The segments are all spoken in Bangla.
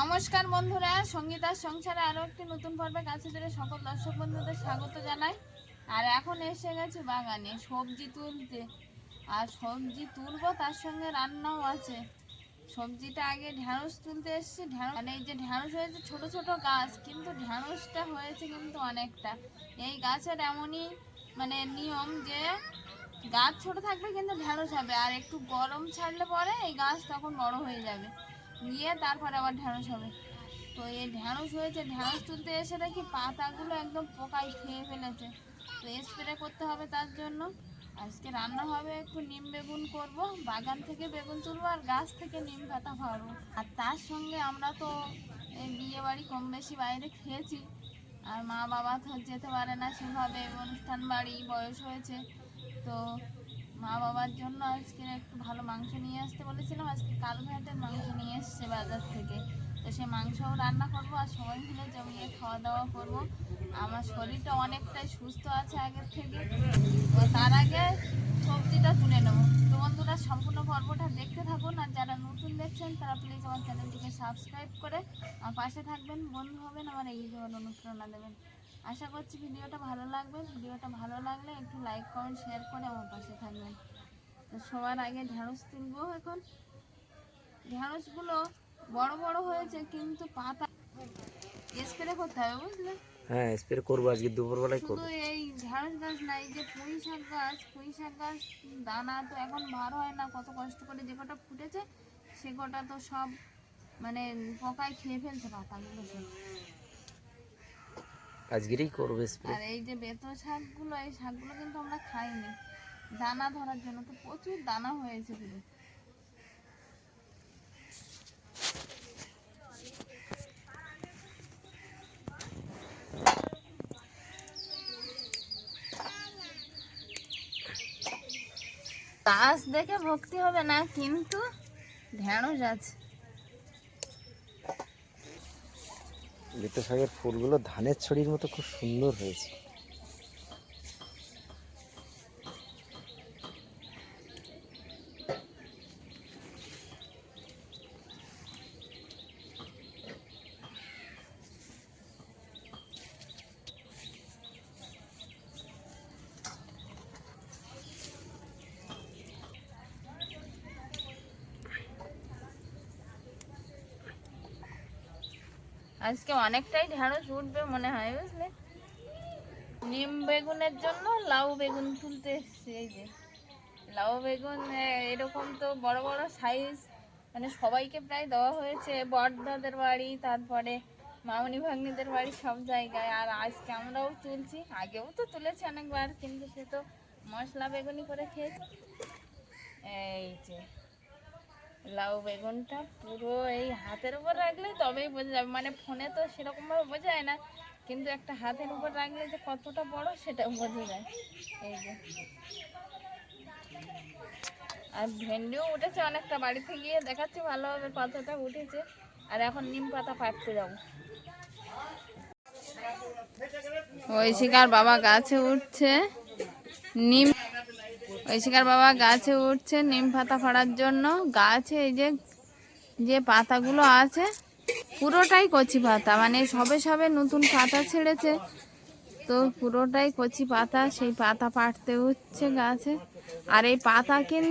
নমস্কার বন্ধুরা, সঙ্গীতার সংসারে আরও একটি নতুন পর্বে কাছে ধরে সকল দর্শক বন্ধুদের স্বাগত জানাই। আর এখন এসে গেছে বাগানে সবজি তুলতে। আর সবজি তুলবো, তার সঙ্গে রান্নাও আছে। সবজিটা আগে ঢ্যাঁড়স তুলতে এসেছি। ঢ্যাঁড়স মানে এই যে ঢ্যাঁড়স হয়েছে ছোট ছোট গাছ, কিন্তু ঢ্যাঁড়সটা হয়েছে কিন্তু অনেকটা। এই গাছের এমনই মানে নিয়ম যে গাছ ছোট থাকবে কিন্তু ঢ্যাঁড়স হবে, আর একটু গরম ছাড়লে পরে এই গাছ তখন বড় হয়ে যাবে। নিয়ে তারপরে আবার ঢ্যাঁড়স হবে। তো এই ঢ্যাঁড়স হয়েছে, ঢ্যাঁড়স তুলতে এসে দেখি পাতাগুলো একদম পোকায় খেয়ে ফেলেছে। তো স্প্রে করতে হবে তার জন্য। আজকে রান্না হবে একটু নিম বেগুন করব, বাগান থেকে বেগুন তুলবো আর গাছ থেকে নিম পাতা ফাড়বো। আর তার সঙ্গে আমরা তো বিয়ে বাড়ি কম বেশি বাইরে খেয়েছি। আর মা বাবা তো যেতে পারে না, সেভাবে অনুষ্ঠান বাড়ি বয়স হয়েছে। তো মা বাবার জন্য আজকে একটু ভালো মাংস নিয়ে আসতে বলেছিলাম। আজকে কালঘাটের মাংস নিয়ে এসছে বাজার থেকে। তো সে মাংসও রান্না করব আর সবাই মিলে জমিয়ে খাওয়া দাওয়া করব। আমার শরীরটা অনেকটাই সুস্থ আছে আগের থেকে। তো তার আগে সবজিটা তুলে নেব। তো বন্ধুরা, সম্পূর্ণ পর্বটা দেখতে থাকুন আর যারা নতুন দেখছেন, তারা প্লিজ আমার চ্যানেলটিকে সাবস্ক্রাইব করে আমার পাশে থাকবেন। বন্ধু হবেন আমার এই যাওয়ার অনুপ্রেরণা দেবেন। আশা করছি ভিডিওটা ভালো লাগবে। ভিডিওটা ভালো লাগলে একটু লাইক কমেন্ট শেয়ার করে আমার পাশে থাকবেন। তো সবার আগে ঢ্যাঁড়স তুলবো এখন। ঢ্যাঁড়সগুলো বড় বড় হয়েছে কিন্তু পাতা স্প্রে করতে হবে বুঝলে? হ্যাঁ স্প্রে করব আজকে দুপুরবেলায় করব। এই ঢ্যাঁড়স গাছ না এই যে পুঁই শাক গাছ পুঁই শাক গাছ দানা তো এখন বার হয় না কত কষ্ট করে যে কটা ফুটেছে সে কটা তো সব মানে পোকায় খেয়ে ফেলছে পাতাগুলো সব। আজকেরই করব স্প্রে আর এই যে বেতো শাকগুলো, এই শাকগুলো কিন্তু আমরা খাইনি। দানা ধরার জন্য তো প্রচুর দানা হয়েছে পুরো। গাছ দেখে ভক্তি হবে না, কিন্তু ঢেঁড়স আছে। বেতো শাকের ফুলগুলো ধানের ছড়ির মতো খুব সুন্দর হয়েছে। আজকে অনেকটাই ঢেঁড়স উঠবে মনে হয়, বুঝলে? নিম বেগুনের জন্য লাউ বেগুন তুলতে এসছি, এই যে। লাউ বেগুন এরকম তো বড় বড় সাইজ মানে সবাইকে প্রায় দেওয়া হয়েছে, বড়দাদের বাড়ি, তারপরে মামনি ভাগ্নিদের বাড়ি সব জায়গায়। আর আজকে আমরাও তুলছি, আগেও তো তুলেছি অনেকবার, কিন্তু সে তো মশলা বেগুনি করে খেয়েছি। এই যে। লাউ বেগুনটা পুরো এই হাতের উপর রাখলে তবেই বোঝা যাবে। মানে ফোনে তো সেরকম ভাবে বোঝা যায় না, কিন্তু একটা হাতের উপর রাখলে যে কতটা বড় সেটা বোঝা যায়। এই যে। আর ভেন্ডিও উঠেছে অনেকটা, বাড়িতে গিয়ে দেখাচ্ছি, ভালোভাবে কতটা উঠেছে। আর এখন নিম পাতা পাটতে যাব। ঐশিকার বাবা গাছে উঠছে। নিম ঐশিকার বাবা গাছে উঠছে, নিম পাতা ফাড়ার জন্য। গাছে এই যে যে পাতাগুলো আছে, পুরোটাই কচি পাতা। মানে সবে সবে নতুন পাতা ছেড়েছে। তো পুরোটাই কচি পাতা, সেই পাতা পাটতে উঠছে গাছে। আর এই পাতা কিন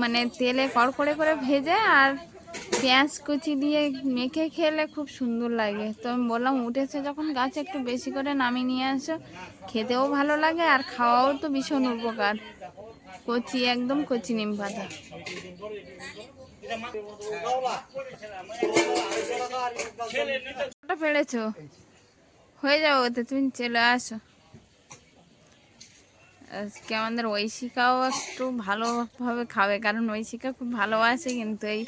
মানে তেলে কড়কড়ে করে ভেজে আর পেঁয়াজ কুচি দিয়ে মেখে খেলে খুব সুন্দর লাগে। তো আমি বললাম, উঠেছে যখন গাছে, একটু বেশি করে নামিয়ে নিয়ে আসো। খেতেও ভালো লাগে আর খাওয়াও তো ভীষণ উপকার। কচি, একদম কচি নিম পাতা। পেড়েছো হয়ে যাব ওতে তুমি চলে আসো। আজকে আমাদের ঐশিকাও একটু ভালোভাবে খাবে, কারণ ঐশিকা খুব ভালোবাসে কিন্তু এই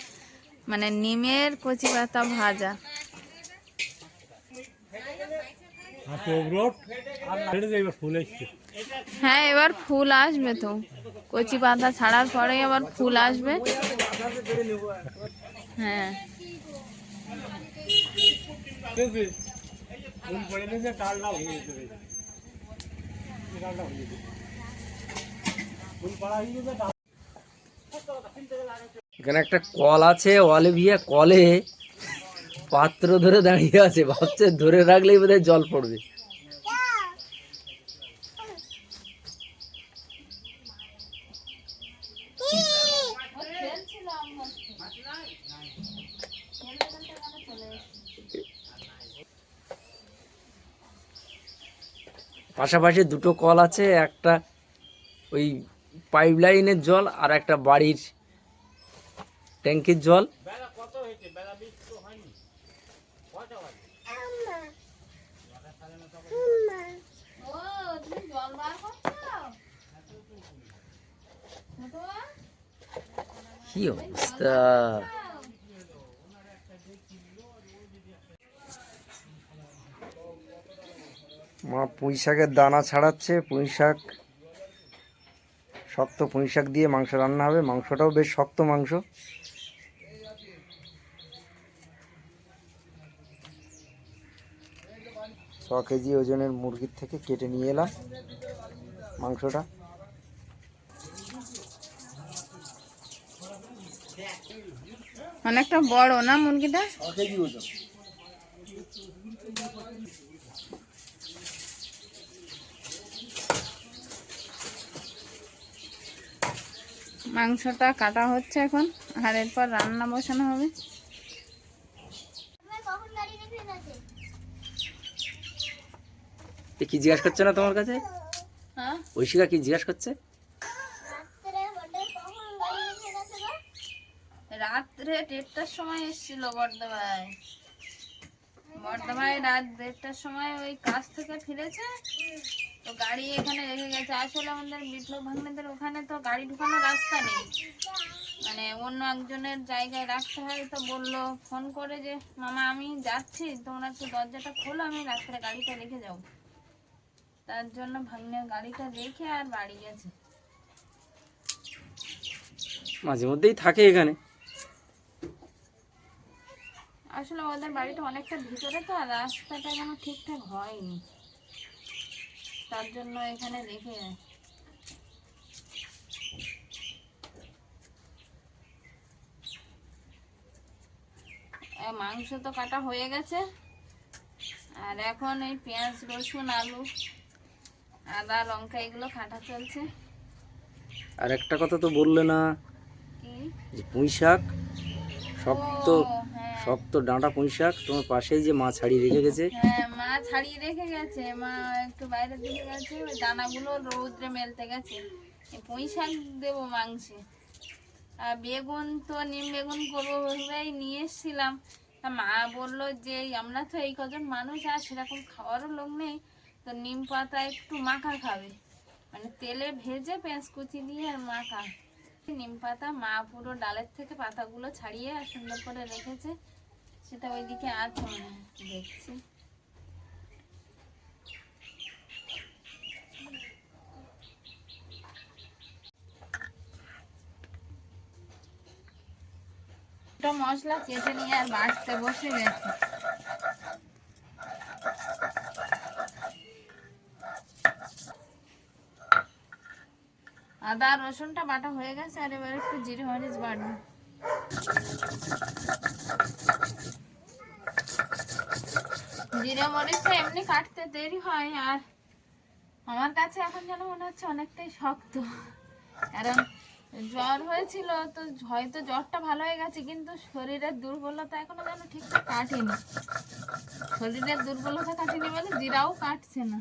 মানে নিমের কচি পাতা ভাজা। হ্যাঁ এবার ফুল আসবে তো। কচি পাতা ছাড়ার পরে আবার ফুল আসবে। হ্যাঁ। এখানে একটা কল আছে, অলিভিয়া কলে। পাত্র ধরে দাঁড়িয়ে আছে, ভাবছে ধরে রাখলেই বোধহয় জল পড়বে ও খেলছিল আমার সাথে। খেলতে খেলতে এখানে চলে এসেছে। পাশাপাশি দুটো কল আছে একটা ওই পাইপ লাইনের জল আর একটা বাড়ির ট্যাঙ্কির জল? কি অবস্থা? মা পুঁই শাকের দানা ছাড়াচ্ছে পুঁই শাক শক্ত পুঁই শাক দিয়ে মাংস রান্না হবে। মাংসটাও বেশ শক্ত মাংস। ছ কেজি ওজনের মুরগির থেকে কেটে নিয়ে এলাম মাংসটা। অনেকটা বড় না মুরগিটা? ছ কেজি ওজন। মাংসটা কাটা হচ্ছে এখন আর এরপর রান্না বসানো হবে। কি জিজ্ঞাসা করছে না তোমার কাছে? হ্যাঁ? ঐশিকা কি জিজ্ঞাসা করছে? রাত্রে দেড়টার সময় এসেছিল বর্ধমায় বর্ধমায় রাত দেড়টার সময় ওই কাজ থেকে ফিরেছে? তো গাড়ি এখানে রেখে গেছে। আসলে আমাদের বিপ্লব ভাগ্নেদের ওখানে তো গাড়ি ঢুকানোর রাস্তা নেই। মানে অন্য একজনের জায়গায় রাখতে হয় তো বলল ফোন করে যে মামা আমি যাচ্ছি তোমরা একটু দরজাটা খোলো আমি রাত্রে গাড়িটা রেখে যাব। তার জন্য ভাগ্নের গাড়িটা রেখে আর বাড়ি গেছে। মাঝে মধ্যেই থাকে এখানে। আসলে ওদের বাড়িটা অনেকটা ভিতরে তো আর রাস্তাটা এখনও ঠিকঠাক হয়নি। তার জন্য এখানে রেখে মাংস তো কাটা হয়ে গেছে। আর এখন এই পেঁয়াজ রসুন আলু আদা লঙ্কা এগুলো কাটা চলছে। আর একটা কথা তো বললে না পুঁই শাক শক্ত শক্ত ডাঁটা পুঁই শাক, তোমার পাশেই যে মাছ ছাড়িয়ে রেখে গেছে। হ্যাঁ মা ছাড়িয়ে রেখে গেছে। মা একটু বাইরের দিকে গেছে, ওই দানাগুলো রৌদ্রে মেলতে গেছে। পুঁই শাক দেবো মাংসে। আর বেগুন তো, নিম বেগুন করব ভেবেই নিয়ে এসেছিলাম। তা মা বলল যে, আমরা তো এই কজন মানুষ, আর সেরকম খাওয়ারও লোক নেই। তো নিম পাতা একটু মাখা খাবে। মানে তেলে ভেজে পেঁয়াজ কুচি দিয়ে আর মাখা। নিম পাতা, মা পুরো ডালের থেকে পাতাগুলো ছাড়িয়ে আর সুন্দর করে রেখেছে। সেটা ওইদিকে আছে মনে দেখছি। মশলা কেটে নিয়ে আর বাটতে বসে গেছে। আদা, রসুনটা বাটা হয়ে গেছে আর এবার একটু জিরে মরিচ বাটবো। জিরে মরিচটা এমনি কাটতে দেরি হয় আর আমার কাছে এখন যেন মনে হচ্ছে অনেকটাই শক্ত। কারণ জ্বর হয়েছিল তো হয়তো জ্বরটা ভালো হয়ে গেছে, কিন্তু শরীরের দুর্বলতা এখনও যেন ঠিকঠাক কাটেনি। শরীরের দুর্বলতা কাটেনি বলে জিরাও কাটছে না।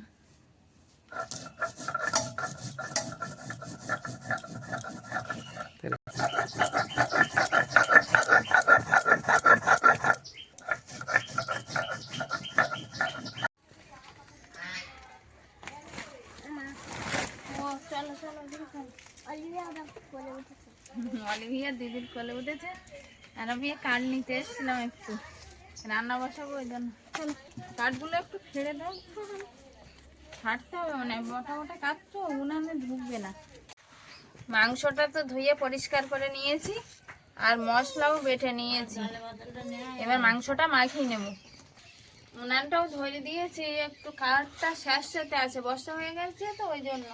অলিভিয়া দিদির কোলে উঠেছে। আর আমি কাঠ নিতে এসেছিলাম একটু। রান্না বসাবো ওই জন্য। কাঠগুলো একটু ছেড়ে দাও। ছাড়তে হবে মানে মোটা মোটা কাঠ তো, উনানে ঢুকবে না। মাংসটা তো ধুয়ে পরিষ্কার করে নিয়েছি আর মশলাও বেটে নিয়েছি। এবার মাংসটা মাখিয়ে নেব। উনানটাও ধরে দিয়েছি, একটু কাঠটা শেষ সাথে আছে বর্ষা হয়ে গেছে তো ওই জন্য।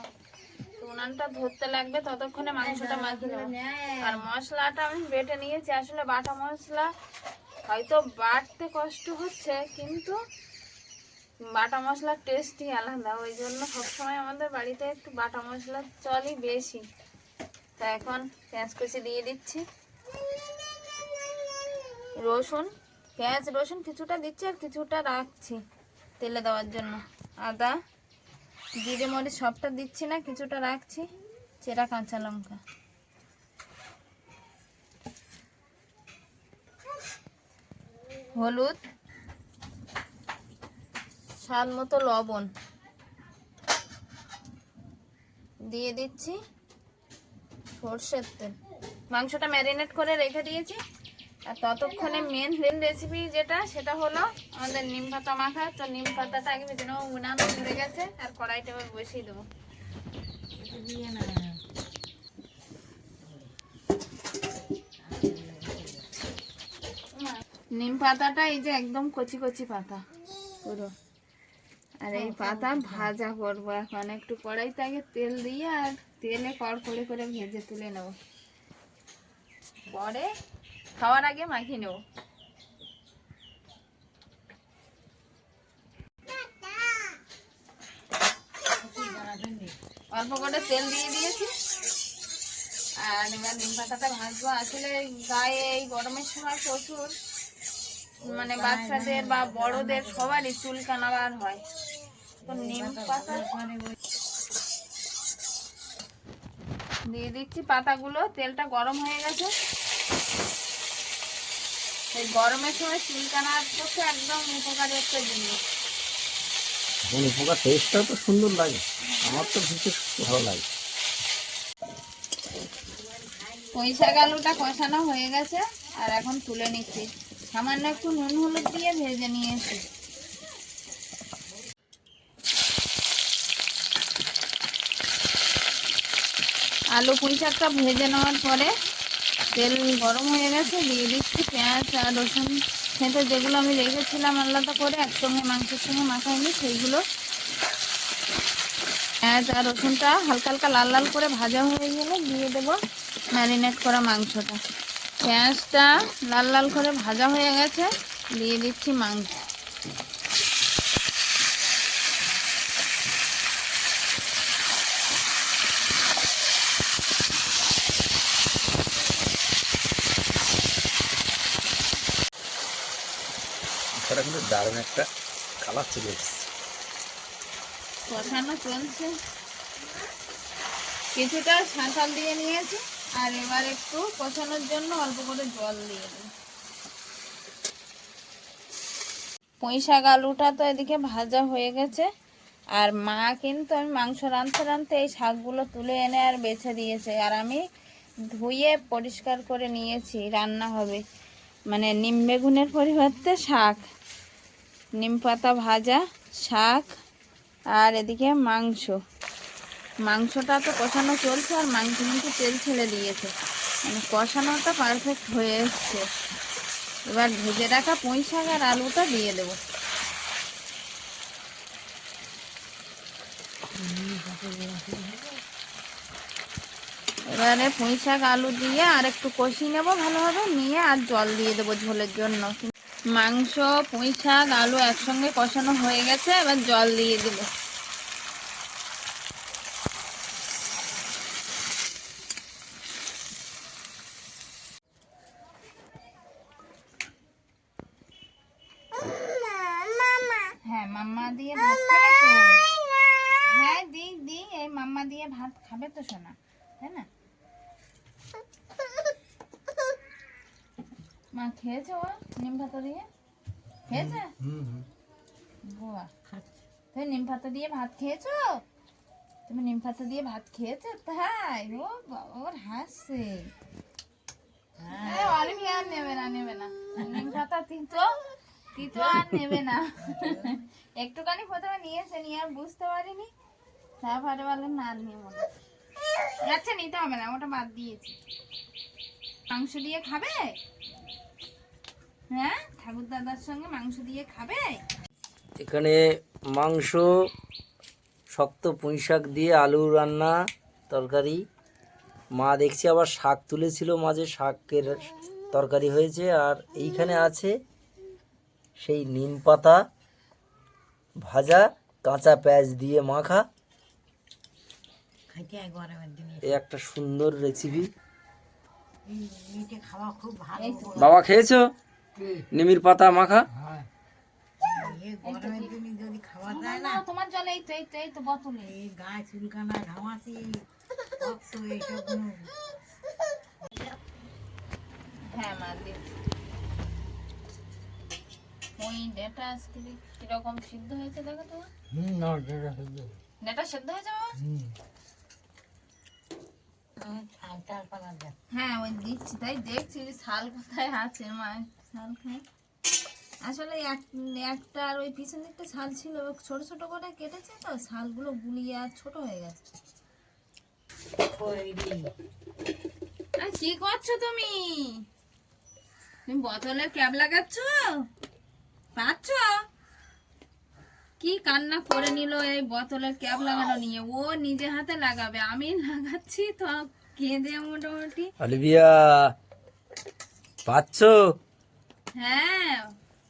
উনানটা ধরতে লাগবে, ততক্ষণে মাংসটা মাখিয়ে নেব। আর মশলাটা আমি বেটে নিয়েছি, আসলে বাটা মশলা হয়তো বাটতে কষ্ট হচ্ছে, কিন্তু বাটা মশলার টেস্টই আলাদা, ওই জন্য সবসময় আমাদের বাড়িতে একটু বাটা মশলার চলই বেশি। তা এখন পেঁয়াজ কুচি দিয়ে দিচ্ছি। রসুন, পেঁয়াজ, রসুন কিছুটা দিচ্ছি আর কিছুটা রাখছি তেলে দেওয়ার জন্য। আদা, জিরে, মরিচ সবটা দিচ্ছি না, কিছুটা রাখছি, চেরা কাঁচা লঙ্কা। হলুদ, স্বাদ মতো লবণ। দিয়ে দিচ্ছি। সর্ষের তেল। মাংসটা ম্যারিনেট করে রেখে দিয়েছি। আর ততক্ষণে মেন মেন রেসিপি যেটা, সেটা হলো আমাদের নিম পাতা মাখা। তো নিম পাতাটা আগে নেব, উনান ধরে গেছে, আর কড়াইটা এবার বসিয়ে দেবো। নিম পাতাটা এই যে একদম কচি কচি পাতা, পুরো। আর এই পাতা ভাজা করব এখন। একটু কড়াইতে আগে তেল দিয়ে আর তেলে কড় করে করে ভেজে তুলে নেব। পরে খাওয়ার আগে মাখিয়ে নেব। অল্প করে তেল দিয়ে দিয়েছি। আর এবার নিম পাতাটা ভাজবো। আসলে গায়ে এই গরমের সময় প্রচুর মানে বাচ্চাদের বা বড়দের সবারই চুলকানা বার হয়। তো নিম পাতা। দিয়ে দিচ্ছি পাতাগুলো তেলটা গরম হয়ে গেছে। এই গরমের সময় চুলকানার পক্ষে একদম উপকারী একটা জিনিস। উপকার টেস্টটাও তো সুন্দর লাগে। আমার তো বিশেষ ভালো লাগে। পুঁই শাক আলুটা কষানো হয়ে গেছে আর এখন তুলে নিচ্ছি। সামান্য একটু নুন হলুদ দিয়ে ভেজে নিয়েছি। আলু পুঁই শাকটা ভেজে নেওয়ার পরে তেল গরম হয়ে গেছে, দিয়ে দিচ্ছি পেঁয়াজ আর রসুন খেতে যেগুলো আমি রেখেছিলাম আলাদা করে একসঙ্গে মাংসের সঙ্গে মাখাইনি, সেইগুলো পেঁয়াজ আর রসুনটা হালকা হালকা লাল লাল করে ভাজা হয়ে গেলে দিয়ে দেবো ম্যারিনেট করা মাংসটা। পেঁয়াজটা লাল লাল করে ভাজা হয়ে গেছে, দিয়ে দিচ্ছি মাংস। সেটা কিন্তু দারুণ একটা কালার চলে এসেছে। কিছুটা শাঁসাল দিয়ে নিয়েছি, আর এবার একটু কষানোর জন্য অল্প করে জল দিয়ে দিই পুঁই শাক আলুটা তো এদিকে ভাজা হয়ে গেছে, আর মা কিন্তু আমি মাংস রাঁধতে রাঁধতে এই শাকগুলো তুলে এনে আর বেছে দিয়েছে, আর আমি ধুয়ে পরিষ্কার করে নিয়েছি, রান্না হবে। মানে নিম বেগুনের পরিবর্তে শাক। নিম পাতা ভাজা, শাক, আর এদিকে মাংস। মাংসটা তো কষানো চলছে আর মাংস কিন্তু তেল ছেড়ে দিয়েছে। মানে কষানোটা পারফেক্ট হয়ে এসছে। এবার ভেজে রাখা পুঁই শাক আর আলুটা দিয়ে দেবো। এবারে পুঁই শাক, আলু দিয়ে আর একটু কষিয়ে নেব ভালোভাবে, নিয়ে আর জল দিয়ে দেবো ঝোলের জন্য। মাংস, পুঁই শাক, আলু একসঙ্গে কষানো হয়ে গেছে, এবার জল দিয়ে দেবো। হ্যাঁ মাম্মা দিয়ে ভাত খাবে তো। হ্যাঁ এই মাম্মা দিয়ে ভাত খাবে তো সোনা, তাই না? মা খেয়েছে ও নিম পাতা দিয়ে? খেয়েছে? বাহ। তুমি নিম পাতা দিয়ে ভাত খেয়েছো? তুমি নিম পাতা দিয়ে ভাত খেয়েছো? তাই? ও বাবা ওর হাসছে এই অলিভি আর নেবে না নেবে না। নিম পাতা তিতো তিতো আর নেবে না। একটুখানি প্রথমে নিয়েছে নিয়ে আর বুঝতে পারিনি। তারপরে বললেন না আর নেব আচ্ছা নিতে হবে না ওটা বাদ দিয়েছি। মাংস দিয়ে খাবে? হ্যাঁ? ঠাকুর দাদার সঙ্গে মাংস দিয়ে খাবে? এখানে মাংস শক্ত পুঁই শাক দিয়ে আলু রান্না তরকারি। মা দেখছি আবার শাক তুলেছিল মাঝে শাকের তরকারি হয়েছে। আর এইখানে আছে সেই নিম পাতা ভাজা কাঁচা পেঁয়াজ দিয়ে মাখা। একটা সুন্দর রেসিপি এই খাওয়া খুব ভালো। বাবা খেয়েছো? নিমির পাতা মাখা। এই গরমের দিনে যদি খাওয়া যায় না না তোমার জলে এই তো এই তো এই তো বোতলে। গায়ে চুলকানা ঘামাসি রক্ত এইসব কোনো হ্যাঁ মা ওই ডেটা আজকে কীরকম সিদ্ধ হয়েছে দেখো তো ডেটা সিদ্ধ হয়েছে বাবা? হ্যাঁ ওই দিচ্ছি তাই দেখছি শাল কোথায় আছে মা? শাল খাই আসলে এক- একটা আর ওই পিছন দিকটা শাল ছিল ছোট ছোট করে কেটেছে তো শালগুলো গুলিয়ে আর ছোট হয়ে গেছে। কি করছ তুমি? তুমি বোতলের ক্যাব লাগাচ্ছ? পাচ্ছ? কি কান্না করে নিল এই বোতলের ক্যাব লাগানো নিয়ে? ও নিজে হাতে লাগাবে আমি লাগাচ্ছি তো কেঁদে মোটামুটি। অলিভিয়া পাচ্ছ? হ্যাঁ।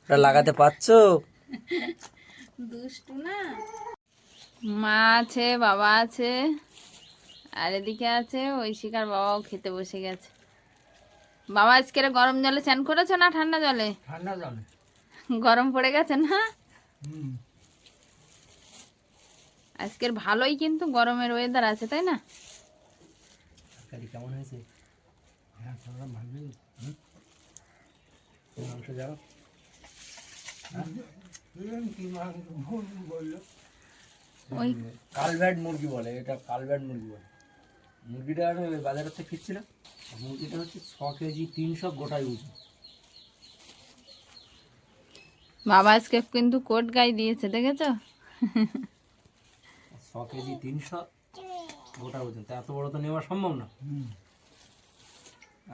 ওটা লাগাতে পাচ্ছো দুষ্টু না। মা আছে বাবা আছে আর এদিকে আছে ওই শিকার বাবাও খেতে বসে গেছে। বাবা আজকে গরম জলে চান করেছ না ঠান্ডা জলে? ঠান্ডা জলে। গরম পড়ে গেছে না? আজকের ভালোই কিন্তু গরমের ওয়েদার আছে তাই না? কেমন হয়েছে? হ্যাঁ মাংস যাও কি বলল ওই কালভ্যাট মুরগি বলে এটা কালভ্যাট মুরগি বলে। মুরগিটা বাজারের থেকে ফিরছিলাম মুরগিটা হচ্ছে ছ কেজি তিনশো গোটাই ওজন বাবা আজকে কিন্তু কোট গাই দিয়েছে দেখেছ? ছ কেজি তিনশো গোটা ওজন। তা এত বড় তো নেওয়া সম্ভব না।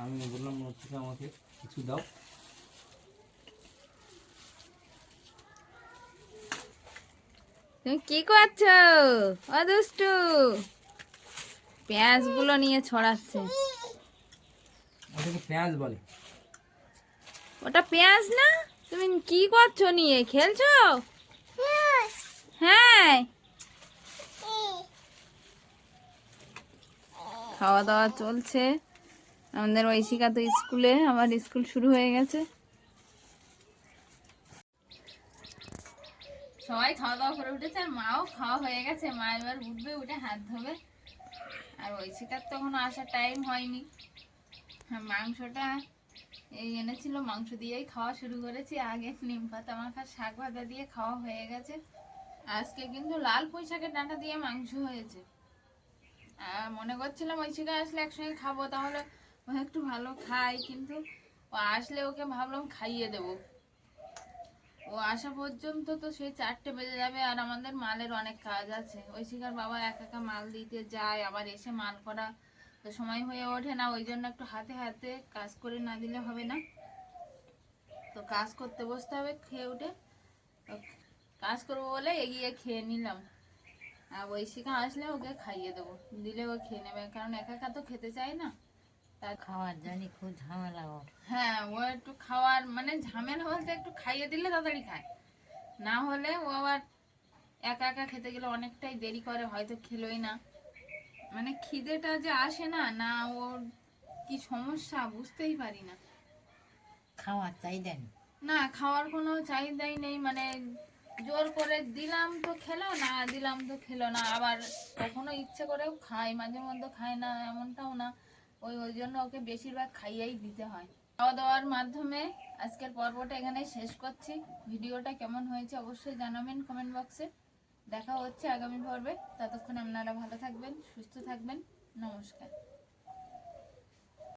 আমি বললাম ওর থেকে আমাকে কিছু দাও। তুমি কি করছ? ও দুষ্টু। পেঁয়াজগুলো নিয়ে ছড়াচ্ছে। ওটাকে পেঁয়াজ বলে। ওটা পেঁয়াজ না? তুমি কি করছ নিয়ে? খেলছো? হ্যাঁ। খাওয়া দাওয়া চলছে। আমাদের ঐশিকা তো স্কুলে আবার স্কুল শুরু হয়ে গেছে। সবাই খাওয়া দাওয়া করে উঠেছে, আর মাও খাওয়া হয়ে গেছে। মা এবার উঠবে, উঠে হাত ধোবে। আর ঐশিকার তো এখনও আসার টাইম হয়নি। হ্যাঁ মাংসটা এই এনেছিল, মাংস দিয়েই খাওয়া শুরু করেছি। আগে নিম পাতা মাখা শাক ভাজা দিয়ে খাওয়া হয়ে গেছে। আজকে কিন্তু লাল পুঁই শাকের ডাঁটা দিয়ে মাংস হয়েছে। আর মনে করছিলাম ঐশিকা আসলে একসঙ্গে খাব, তাহলে একটু ভালো খায়, কিন্তু ও আসলে ওকে ভাবলাম খাইয়ে দেবো। ও আসা পর্যন্ত তো সেই চারটে বেজে যাবে আর আমাদের মালের অনেক কাজ আছে। ঐশিকার বাবা একা একা মাল দিতে যায়, আবার এসে মাল করা তো সময় হয়ে ওঠে না, ওই জন্য একটু হাতে হাতে কাজ করে না দিলে হবে না। তো কাজ করতে বসতে হবে, খেয়ে উঠে কাজ করব বলে এগিয়ে খেয়ে নিলাম। আর ঐশিকা আসলে ওকে খাইয়ে দেবো, দিলে ও খেয়ে নেবে, কারণ একা একা তো খেতে চায় না। খাওয়ার জানি খুব ঝামেলা ওর। হ্যাঁ ও একটু খাওয়ার মানে ঝামেলা বলতে একটু খাইয়ে দিলে তাড়াতাড়ি খায়। না হলে ও আবার একা একা খেতে গেলে অনেকটাই দেরি করে হয়তো খেলোই না। মানে খিদেটা যে আসে না না ওর কি সমস্যা বুঝতেই পারি না। খাওয়ার চাহিদা নেই। না খাওয়ার কোনো চাহিদাই নেই মানে জোর করে দিলাম তো খেলো না দিলাম তো খেলো না। আবার কখনো ইচ্ছে করেও খায় মাঝে মধ্যে খায় না এমনটাও না। ওই ওই জন্য ওকে বেশিরভাগ খাইয়েই দিতে হয়। খাওয়া দাওয়ার মাধ্যমে আজকের পর্বটা এখানে শেষ করছি। ভিডিওটা কেমন হয়েছে অবশ্যই জানাবেন কমেন্ট বক্সে দেখা হচ্ছে আগামী পর্বে। ততক্ষণ আপনারা ভালো থাকবেন, সুস্থ থাকবেন। নমস্কার।